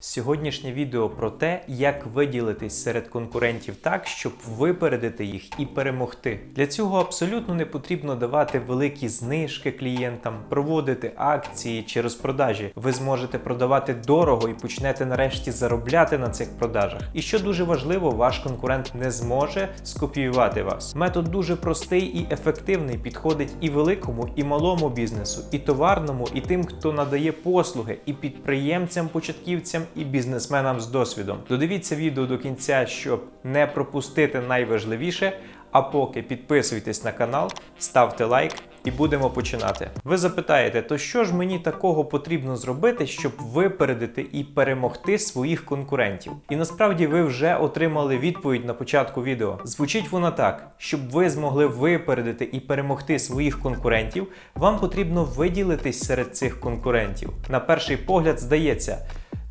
Сьогоднішнє відео про те, як виділитись серед конкурентів так, щоб випередити їх і перемогти. Для цього абсолютно не потрібно давати великі знижки клієнтам, проводити акції чи розпродажі. Ви зможете продавати дорого і почнете нарешті заробляти на цих продажах. І що дуже важливо, ваш конкурент не зможе скопіювати вас. Метод дуже простий і ефективний, підходить і великому, і малому бізнесу, і товарному, і тим, хто надає послуги, і підприємцям, початківцям, і бізнесменам з досвідом. Додивіться відео до кінця, щоб не пропустити найважливіше. А поки підписуйтесь на канал, ставте лайк і будемо починати. Ви запитаєте, то що ж мені такого потрібно зробити, щоб випередити і перемогти своїх конкурентів? І насправді ви вже отримали відповідь на початку відео. Звучить вона так: щоб ви змогли випередити і перемогти своїх конкурентів, вам потрібно виділитись серед цих конкурентів. На перший погляд здається.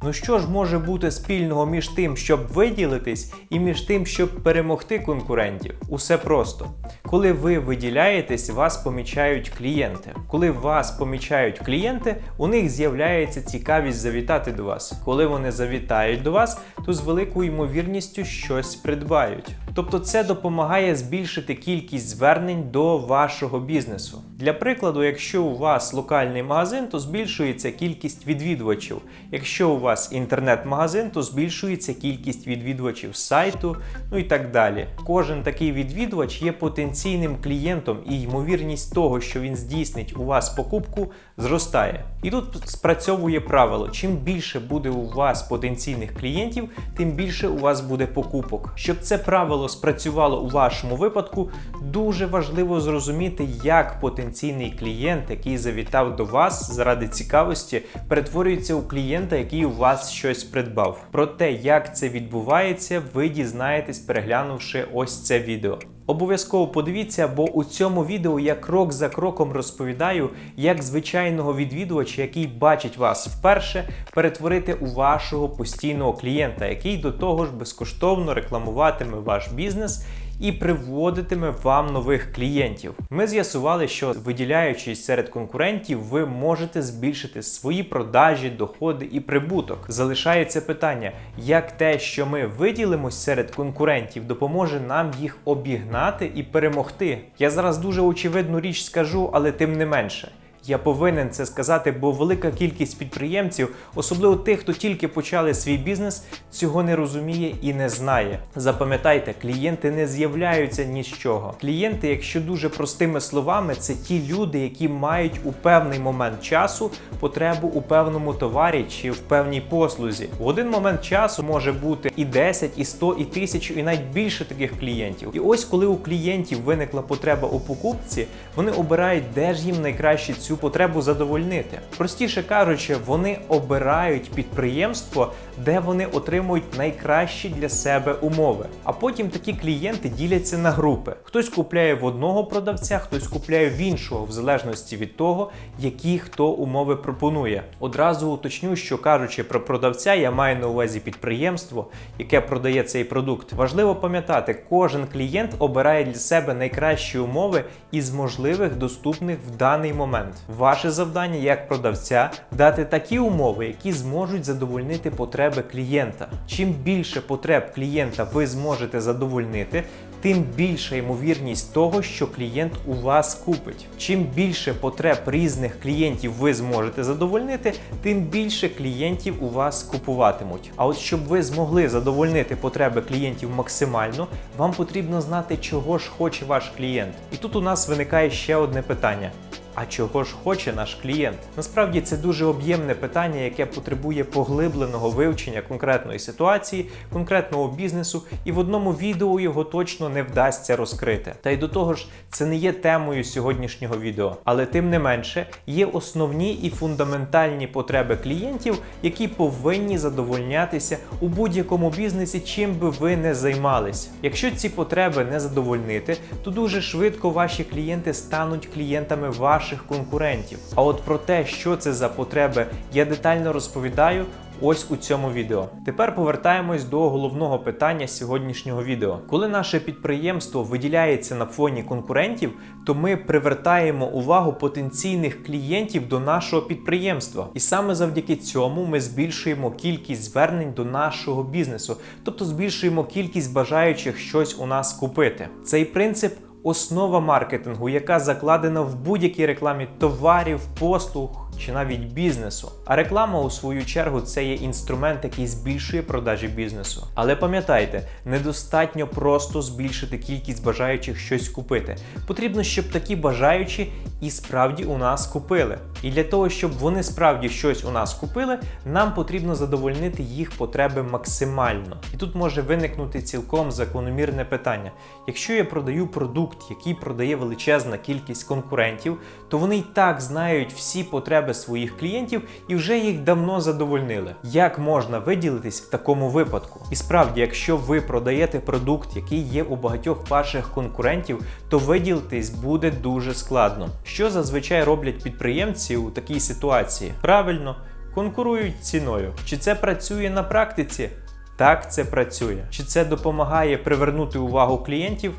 Ну що ж може бути спільного між тим, щоб виділитись, і між тим, щоб перемогти конкурентів? Усе просто. Коли ви виділяєтесь, вас помічають клієнти. Коли вас помічають клієнти, у них з'являється цікавість завітати до вас. Коли вони завітають до вас, то з великою ймовірністю щось придбають. Тобто це допомагає збільшити кількість звернень до вашого бізнесу. Для прикладу, якщо у вас локальний магазин, то збільшується кількість відвідувачів. Якщо у вас інтернет-магазин, то збільшується кількість відвідувачів сайту, ну і так далі. Кожен такий відвідувач є потенційним клієнтом, і ймовірність того, що він здійснить у вас покупку, зростає. І тут спрацьовує правило: чим більше буде у вас потенційних клієнтів, тим більше у вас буде покупок. Щоб це правило спрацювало у вашому випадку, дуже важливо зрозуміти, як потенційний клієнт, який завітав до вас заради цікавості, перетворюється у клієнта, який у вас щось придбав. Про те, як це відбувається, ви дізнаєтесь, переглянувши ось це відео. Обов'язково подивіться, бо у цьому відео я крок за кроком розповідаю, як звичайного відвідувача, який бачить вас вперше, перетворити у вашого постійного клієнта, який до того ж безкоштовно рекламуватиме ваш бізнес і приводитиме вам нових клієнтів. Ми з'ясували, що виділяючись серед конкурентів, ви можете збільшити свої продажі, доходи і прибуток. Залишається питання, як те, що ми виділимось серед конкурентів, допоможе нам їх обігнати і перемогти. Я зараз дуже очевидну річ скажу, але тим не менше. Я повинен це сказати, бо велика кількість підприємців, особливо тих, хто тільки почали свій бізнес, цього не розуміє і не знає. Запам'ятайте, клієнти не з'являються ні з чого. Клієнти, якщо дуже простими словами, це ті люди, які мають у певний момент часу потребу у певному товарі чи в певній послузі. В один момент часу може бути і 10, і 100, і 1000, і навіть більше таких клієнтів. І ось коли у клієнтів виникла потреба у покупці, вони обирають, де ж їм найкраще цю потребу задовольнити. Простіше кажучи, вони обирають підприємство, де вони отримують найкращі для себе умови. А потім такі клієнти діляться на групи. Хтось купляє в одного продавця, хтось купляє в іншого, в залежності від того, які хто умови пропонує. Одразу уточню, що кажучи про продавця, я маю на увазі підприємство, яке продає цей продукт. Важливо пам'ятати, кожен клієнт обирає для себе найкращі умови із можливих доступних в даний момент. Ваше завдання як продавця дати такі умови, які зможуть задовольнити потреби клієнта. Чим більше потреб клієнта ви зможете задовольнити, тим більша ймовірність того, що клієнт у вас купить. Чим більше потреб різних клієнтів ви зможете задовольнити, тим більше клієнтів у вас купуватимуть. А от щоб ви змогли задовольнити потреби клієнтів максимально, вам потрібно знати, чого ж хоче ваш клієнт. І тут у нас виникає ще одне питання. А чого ж хоче наш клієнт? Насправді це дуже об'ємне питання, яке потребує поглибленого вивчення конкретної ситуації, конкретного бізнесу, і в одному відео його точно не вдасться розкрити. Та й до того ж, це не є темою сьогоднішнього відео. Але тим не менше є основні і фундаментальні потреби клієнтів, які повинні задовольнятися у будь-якому бізнесі, чим би ви не займались. Якщо ці потреби не задовольнити, то дуже швидко ваші клієнти стануть клієнтами ваших конкурентів. А от про те, що це за потреби, я детально розповідаю ось у цьому відео. Тепер повертаємось до головного питання сьогоднішнього відео. Коли наше підприємство виділяється на фоні конкурентів, то ми привертаємо увагу потенційних клієнтів до нашого підприємства. І саме завдяки цьому ми збільшуємо кількість звернень до нашого бізнесу, тобто збільшуємо кількість бажаючих щось у нас купити. Цей принцип. Основа маркетингу, яка закладена в будь-якій рекламі товарів, послуг чи навіть бізнесу. А реклама, у свою чергу, це є інструмент, який збільшує продажі бізнесу. Але пам'ятайте, недостатньо просто збільшити кількість бажаючих щось купити. Потрібно, щоб такі бажаючі і справді у нас купили. І для того, щоб вони справді щось у нас купили, нам потрібно задовольнити їх потреби максимально. І тут може виникнути цілком закономірне питання: якщо я продаю продукт, який продає величезна кількість конкурентів, то вони й так знають всі потреби своїх клієнтів і вже їх давно задовольнили. Як можна виділитись в такому випадку? І справді, якщо ви продаєте продукт, який є у багатьох ваших конкурентів, то виділитись буде дуже складно. Що зазвичай роблять підприємці у такій ситуації? Правильно, конкурують ціною. Чи це працює на практиці? Так, це працює. Чи це допомагає привернути увагу клієнтів?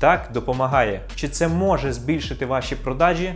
Так, допомагає. Чи це може збільшити ваші продажі?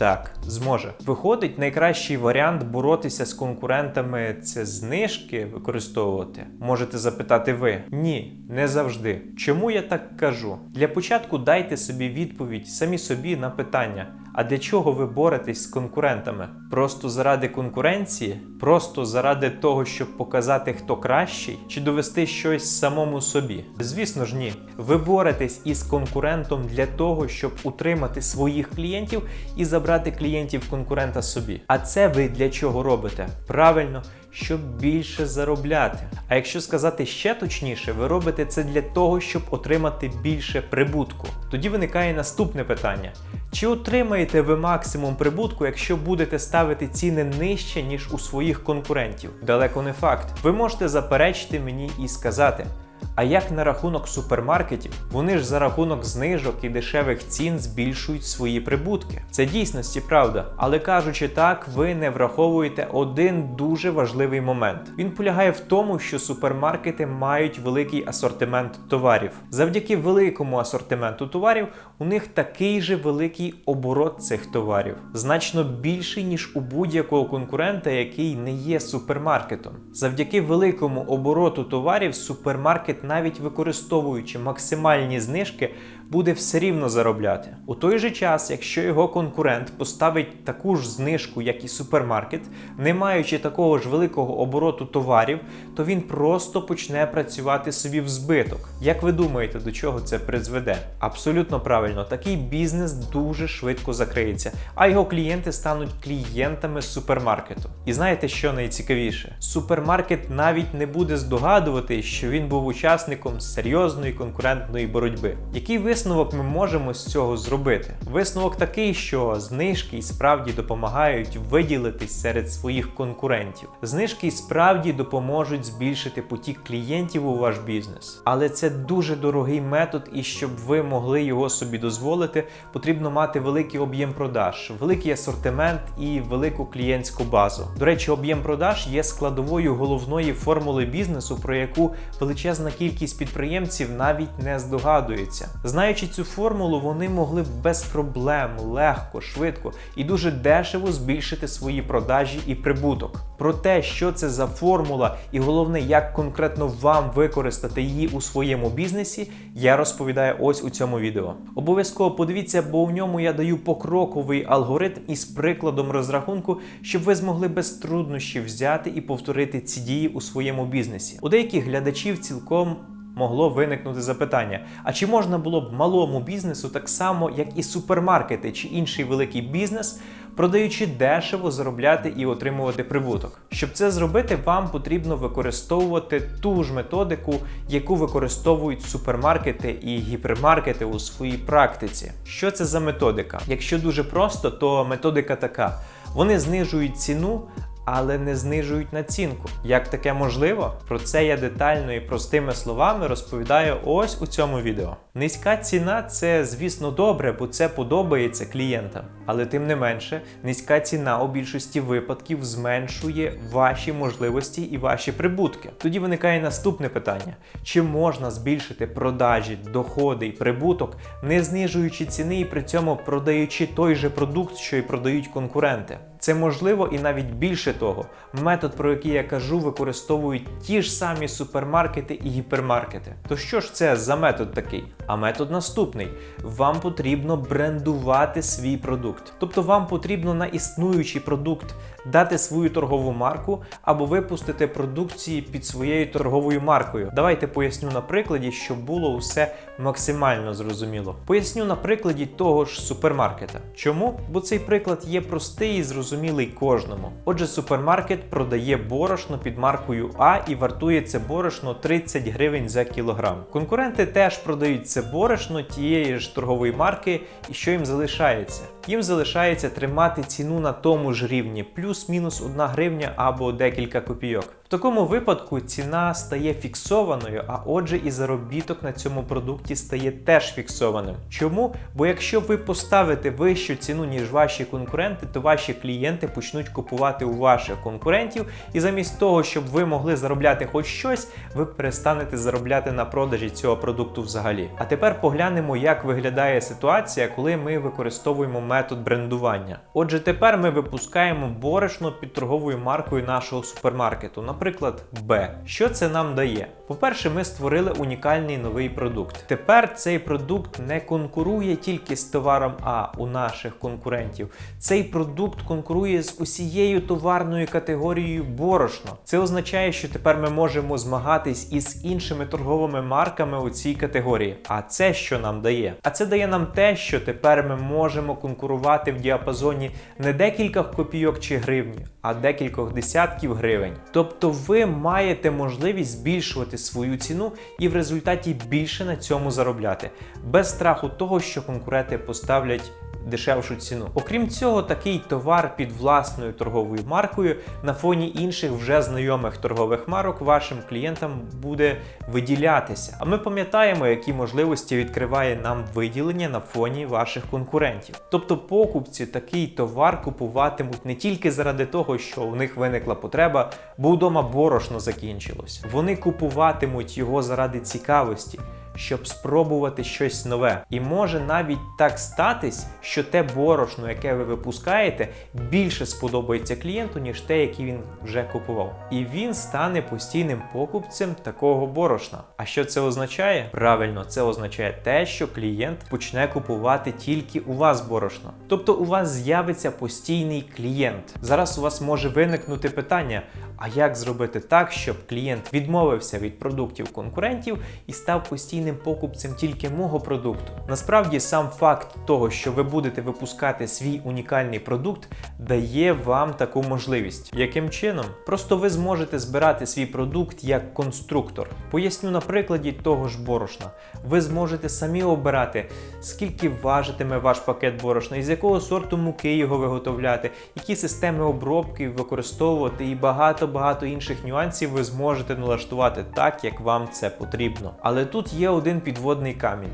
Так, зможе. Виходить, найкращий варіант боротися з конкурентами це знижки використовувати. Можете запитати ви. Ні, не завжди. Чому я так кажу? Для початку дайте собі відповідь самі собі на питання. А для чого ви боретесь з конкурентами? Просто заради конкуренції? Просто заради того, щоб показати, хто кращий, чи довести щось самому собі? Звісно ж, ні. Ви боретесь із конкурентом для того, щоб утримати своїх клієнтів і забрати клієнтів конкурента собі. А це ви для чого робите? Правильно, щоб більше заробляти. А якщо сказати ще точніше, ви робите це для того, щоб отримати більше прибутку. Тоді виникає наступне питання: чи отримаєте ви максимум прибутку, якщо будете ставити ціни нижче, ніж у своїх конкурентів? Далеко не факт. Ви можете заперечити мені і сказати. А як на рахунок супермаркетів? Вони ж за рахунок знижок і дешевих цін збільшують свої прибутки. Це дійсності правда. Але кажучи так, ви не враховуєте один дуже важливий момент. Він полягає в тому, що супермаркети мають великий асортимент товарів. Завдяки великому асортименту товарів у них такий же великий оборот цих товарів, значно більший ніж у будь-якого конкурента, який не є супермаркетом. Завдяки великому обороту товарів супермаркет, навіть використовуючи максимальні знижки, буде все рівно заробляти. У той же час, якщо його конкурент поставить таку ж знижку, як і супермаркет, не маючи такого ж великого обороту товарів, то він просто почне працювати собі в збиток. Як ви думаєте, до чого це призведе? Абсолютно правильно, такий бізнес дуже швидко закриється, а його клієнти стануть клієнтами супермаркету. І знаєте, що найцікавіше? Супермаркет навіть не буде здогадувати, що він був учасником серйозної конкурентної боротьби. Який висновок ми можемо з цього зробити? Висновок такий, що знижки і справді допомагають виділитись серед своїх конкурентів. Знижки і справді допоможуть збільшити потік клієнтів у ваш бізнес. Але це дуже дорогий метод, і щоб ви могли його собі дозволити, потрібно мати великий об'єм продаж, великий асортимент і велику клієнтську базу. До речі, об'єм продаж є складовою головної формули бізнесу, про яку величезна кількість підприємців навіть не здогадується. Знаючи цю формулу, вони могли б без проблем, легко, швидко і дуже дешево збільшити свої продажі і прибуток. Про те, що це за формула, і головне, як конкретно вам використати її у своєму бізнесі, я розповідаю ось у цьому відео. Обов'язково подивіться, бо у ньому я даю покроковий алгоритм із прикладом розрахунку, щоб ви змогли без труднощів взяти і повторити ці дії у своєму бізнесі. У деяких глядачів цілком могло виникнути запитання: а чи можна було б малому бізнесу так само, як і супермаркети чи інший великий бізнес, продаючи дешево заробляти і отримувати прибуток? Щоб це зробити, вам потрібно використовувати ту ж методику, яку використовують супермаркети і гіпермаркети у своїй практиці. Що це за методика? Якщо дуже просто, то методика така: вони знижують ціну. Але не знижують націнку. Як таке можливо? Про це я детально і простими словами розповідаю ось у цьому відео. Низька ціна це, звісно, добре, бо це подобається клієнтам. Але тим не менше, низька ціна у більшості випадків зменшує ваші можливості і ваші прибутки. Тоді виникає наступне питання: чи можна збільшити продажі, доходи і прибуток, не знижуючи ціни і при цьому продаючи той же продукт, що й продають конкуренти? Це можливо і навіть більше того. Метод, про який я кажу, використовують ті ж самі супермаркети і гіпермаркети. То що ж це за метод такий? А метод наступний: вам потрібно брендувати свій продукт. Тобто вам потрібно на існуючий продукт дати свою торгову марку або випустити продукції під своєю торговою маркою. Давайте поясню на прикладі, щоб було усе максимально зрозуміло. Поясню на прикладі того ж супермаркета. Чому? Бо цей приклад є простий і зрозумілий кожному. Отже, супермаркет продає борошно під маркою А і вартує це борошно 30 гривень за кілограм. Конкуренти теж продають це борошно тієї ж торгової марки, і що їм залишається? Їм залишається тримати ціну на тому ж рівні, плюс-мінус 1 гривня або декілька копійок. В такому випадку ціна стає фіксованою, а отже, і заробіток на цьому продукті стає теж фіксованим. Чому? Бо якщо ви поставите вищу ціну, ніж ваші конкуренти, то ваші клієнти почнуть купувати у ваших конкурентів, і замість того, щоб ви могли заробляти хоч щось, ви перестанете заробляти на продажі цього продукту взагалі. А тепер поглянемо, як виглядає ситуація, коли ми використовуємо метод брендування. Отже, тепер ми випускаємо борошно під торговою маркою нашого супермаркету, наприклад, Б. Що це нам дає? По-перше, ми створили унікальний новий продукт. Тепер цей продукт не конкурує тільки з товаром А у наших конкурентів. Цей продукт конкурує з усією товарною категорією борошно. Це означає, що тепер ми можемо змагатись із іншими торговими марками у цій категорії. А це що нам дає? А це дає нам те, що тепер ми можемо конкурувати в діапазоні не декілька копійок чи гривні, а декількох десятків гривень. Тобто ви маєте можливість збільшувати свою ціну і в результаті більше на цьому заробляти, без страху того, що конкуренти поставлять дешевшу ціну. Окрім цього, такий товар під власною торговою маркою на фоні інших вже знайомих торгових марок вашим клієнтам буде виділятися. А ми пам'ятаємо, які можливості відкриває нам виділення на фоні ваших конкурентів. Тобто покупці такий товар купуватимуть не тільки заради того, що у них виникла потреба, бо вдома борошно закінчилось. Вони купуватимуть його заради цікавості щоб спробувати щось нове. І може навіть так статись, що те борошно, яке ви випускаєте, більше сподобається клієнту, ніж те, яке він вже купував. І він стане постійним покупцем такого борошна. А що це означає? Правильно, це означає те, що клієнт почне купувати тільки у вас борошно. Тобто у вас з'явиться постійний клієнт. Зараз у вас може виникнути питання: а як зробити так, щоб клієнт відмовився від продуктів конкурентів і став постійним покупцем тільки мого продукту? Насправді, сам факт того, що ви будете випускати свій унікальний продукт, дає вам таку можливість. Яким чином? Просто ви зможете збирати свій продукт як конструктор. Поясню на прикладі того ж борошна. Ви зможете самі обирати, скільки важитиме ваш пакет борошна, із якого сорту муки його виготовляти, які системи обробки використовувати і багато багато інших нюансів ви зможете налаштувати так, як вам це потрібно. Але тут є один підводний камінь.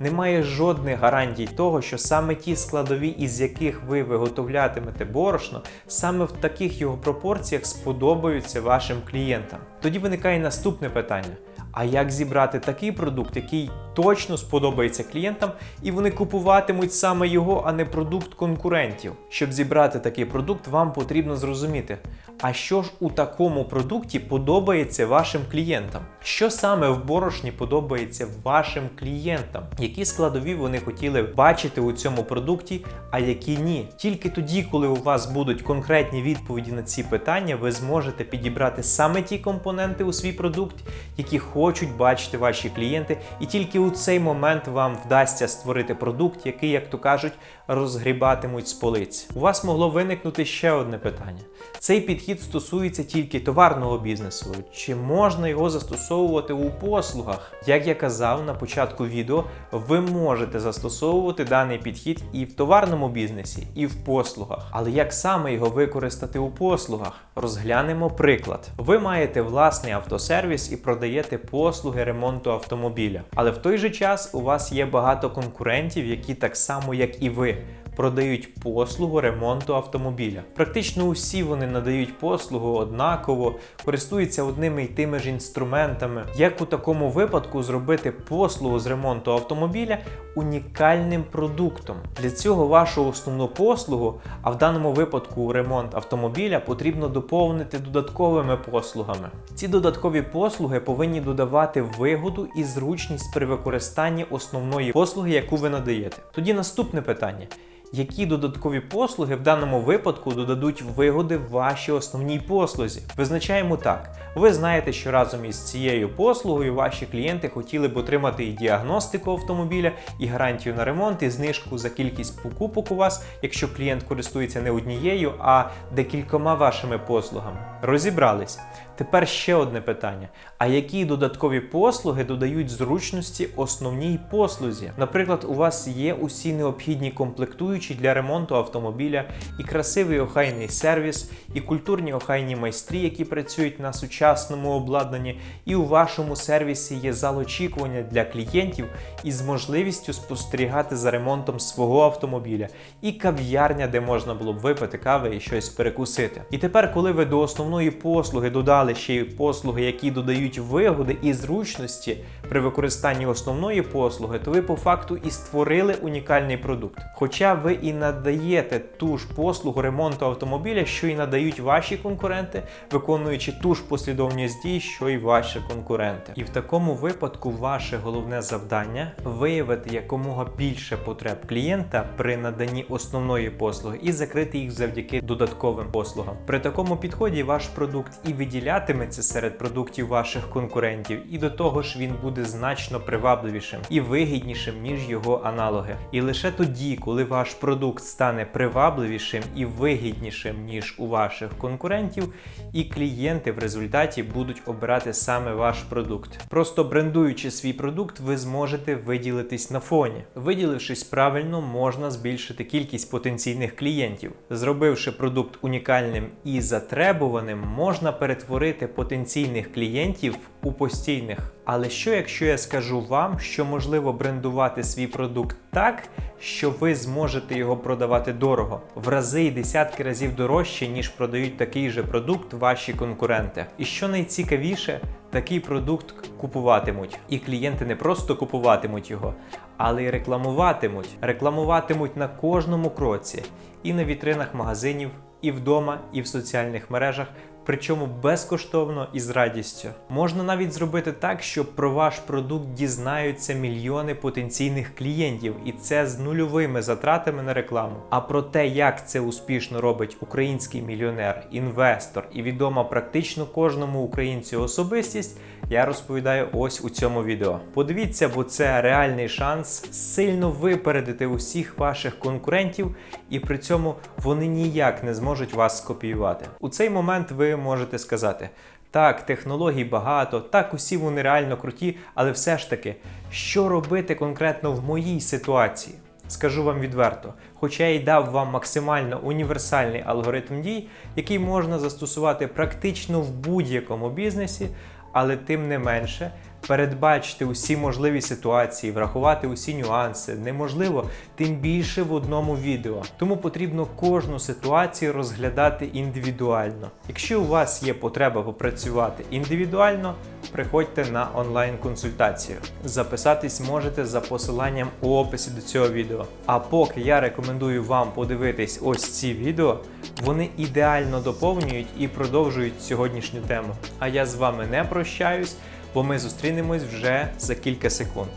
Немає жодних гарантій того, що саме ті складові, із яких ви виготовлятимете борошно, саме в таких його пропорціях сподобаються вашим клієнтам. Тоді виникає наступне питання: а як зібрати такий продукт, який точно сподобається клієнтам, і вони купуватимуть саме його, а не продукт конкурентів? Щоб зібрати такий продукт, вам потрібно зрозуміти, а що ж у такому продукті подобається вашим клієнтам? Що саме в борошні подобається вашим клієнтам? Які складові вони хотіли бачити у цьому продукті, а які ні? Тільки тоді, коли у вас будуть конкретні відповіді на ці питання, ви зможете підібрати саме ті компоненти у свій продукт, які хочуть бачити ваші клієнти, і тільки у цей момент вам вдасться створити продукт, який, як то кажуть, розгрібатимуть з полиць. У вас могло виникнути ще одне питання. Цей підхід стосується тільки товарного бізнесу. Чи можна його застосовувати у послугах? Як я казав на початку відео, ви можете застосовувати даний підхід і в товарному бізнесі, і в послугах. Але як саме його використати у послугах? Розглянемо приклад. Ви маєте власний автосервіс і продаєте послуги ремонту автомобіля. Але в той же час у вас є багато конкурентів, які так само, як і ви. Продають послугу ремонту автомобіля. Практично усі вони надають послугу однаково, користуються одними й тими ж інструментами. Як у такому випадку зробити послугу з ремонту автомобіля унікальним продуктом? Для цього вашу основну послугу, а в даному випадку ремонт автомобіля, потрібно доповнити додатковими послугами. Ці додаткові послуги повинні додавати вигоду і зручність при використанні основної послуги, яку ви надаєте. Тоді наступне питання. Які додаткові послуги в даному випадку додадуть вигоди вашій основній послузі? Визначаємо так: ви знаєте, що разом із цією послугою ваші клієнти хотіли б отримати і діагностику автомобіля, і гарантію на ремонт, і знижку за кількість покупок у вас, якщо клієнт користується не однією, а декількома вашими послугами. Розібрались. Тепер ще одне питання: а які додаткові послуги додають зручності основній послузі? Наприклад, у вас є усі необхідні комплектуючі для ремонту автомобіля, і красивий охайний сервіс, і культурні охайні майстрі, які працюють на сучасному обладнанні, і у вашому сервісі є зал очікування для клієнтів із можливістю спостерігати за ремонтом свого автомобіля, і кав'ярня, де можна було б випити кави і щось перекусити. І тепер, коли ви до основної послуги додали ще й послуги, які додають вигоди і зручності при використанні основної послуги, то ви по факту і створили унікальний продукт. Хоча ви і надаєте ту ж послугу ремонту автомобіля, що і надають ваші конкуренти, виконуючи ту ж послідовність дій, що й ваші конкуренти. І в такому випадку ваше головне завдання виявити якомога більше потреб клієнта при наданні основної послуги і закрити їх завдяки додатковим послугам. При такому підході ваш продукт і виділятиметься серед продуктів ваших конкурентів, і до того ж він буде значно привабливішим і вигіднішим, ніж його аналоги. І лише тоді, коли ваш продукт стане привабливішим і вигіднішим, ніж у ваших конкурентів, і клієнти в результаті будуть обирати саме ваш продукт. Просто брендуючи свій продукт, ви зможете виділитись на фоні. Виділившись правильно, можна збільшити кількість потенційних клієнтів. Зробивши продукт унікальним і затребуваним, можна перетворити потенційних клієнтів у постійних. Але що якщо я скажу вам, що можливо брендувати свій продукт так, що ви зможете його продавати дорого, в рази і десятки разів дорожче, ніж продають такий же продукт ваші конкуренти? І що найцікавіше, такий продукт купуватимуть. І клієнти не просто купуватимуть його, але й рекламуватимуть. Рекламуватимуть на кожному кроці, і на вітринах магазинів, і вдома, і в соціальних мережах. Причому безкоштовно і з радістю. Можна навіть зробити так, що про ваш продукт дізнаються мільйони потенційних клієнтів, і це з нульовими затратами на рекламу. А про те, як це успішно робить український мільйонер, інвестор і відома практично кожному українцю особистість, я розповідаю ось у цьому відео. Подивіться, бо це реальний шанс сильно випередити усіх ваших конкурентів, і при цьому вони ніяк не зможуть вас скопіювати. У цей момент можете сказати. Так, технологій багато, так усі вони реально круті, але все ж таки, що робити конкретно в моїй ситуації? Скажу вам відверто, хоча я й дав вам максимально універсальний алгоритм дій, який можна застосувати практично в будь-якому бізнесі, але тим не менше. Передбачити усі можливі ситуації, врахувати усі нюанси неможливо, тим більше в одному відео. Тому потрібно кожну ситуацію розглядати індивідуально. Якщо у вас є потреба попрацювати індивідуально, приходьте на онлайн-консультацію. Записатись можете за посиланням у описі до цього відео. А поки я рекомендую вам подивитись ось ці відео, вони ідеально доповнюють і продовжують сьогоднішню тему. А я з вами не прощаюсь бо ми зустрінемось вже за кілька секунд.